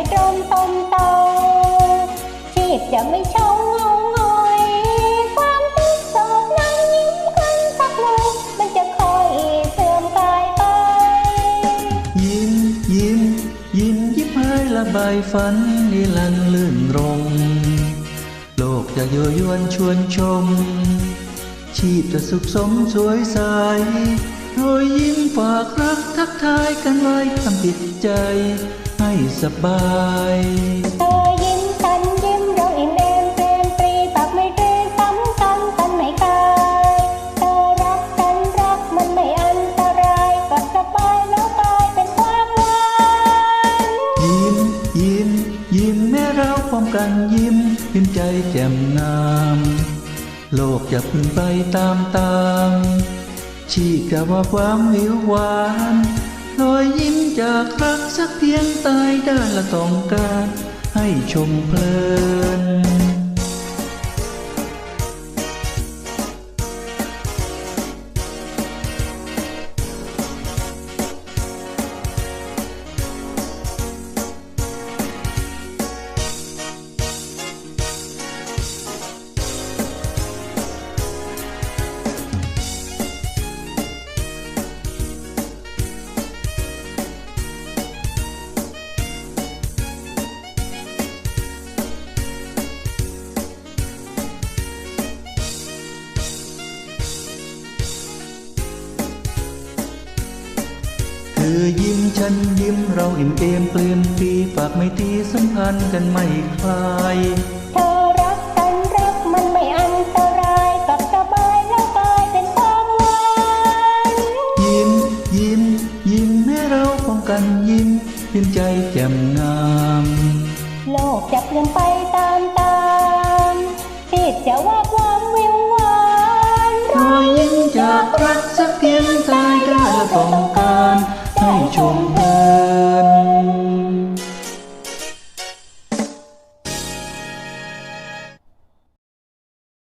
จะไม่ตรมตมเตชีพจะไม่เช่าเงาหงอยความทุกข์โศกนั้นยิ้มขึ้นสักหน่อยมันจะคอยเสื่อมกายไป ยิ้มยิ้มยิ้มยิ้มให้ระบายฝันนิรันลื่นรมโลกจะยั่วยวนชวนชม ชีพจะสุขสมสวยใสรอยยิ้มฝากรักทักทายกันไว้ทำจิตใจ ให้สบายเธอยิ้มฉันยิ้มเราอิ่มเอมเปรมปรีปากไม่ตรีซ้ำซ้ำกันไม่กายเธอรักฉันรักมันไม่อันตรายก็สบายแล้วกลายเป็นความหวานยิ้มยิ้มยิ้มแม้เราพร้อมกันยิ้มยิ้มใจแจ่มงามโลกจะพึงไปตามตามชีพจะว่าความวิวหวาน ยิ้มจากรักสักเพียงตายได้านละต้องการ ให้ชมเพลิน ธอยิ้มฉันยิ้มเราอิ่มเอมเปลี่ยนปรีฝากไม่ตรีสัมพันธ์กันไม่คลายเธอรักฉันรักมันไม่อันตรายกลับสบายแล้วกลายเป็นความหวานยิ้มยิ้มยิ้มให้เราป้องกันยิ้มยิ้มใจแจ่มงามโลกจะเปลี่ยนไปตามตามชีพจะว่าความวิวหวานรอยยิ้มจากรัก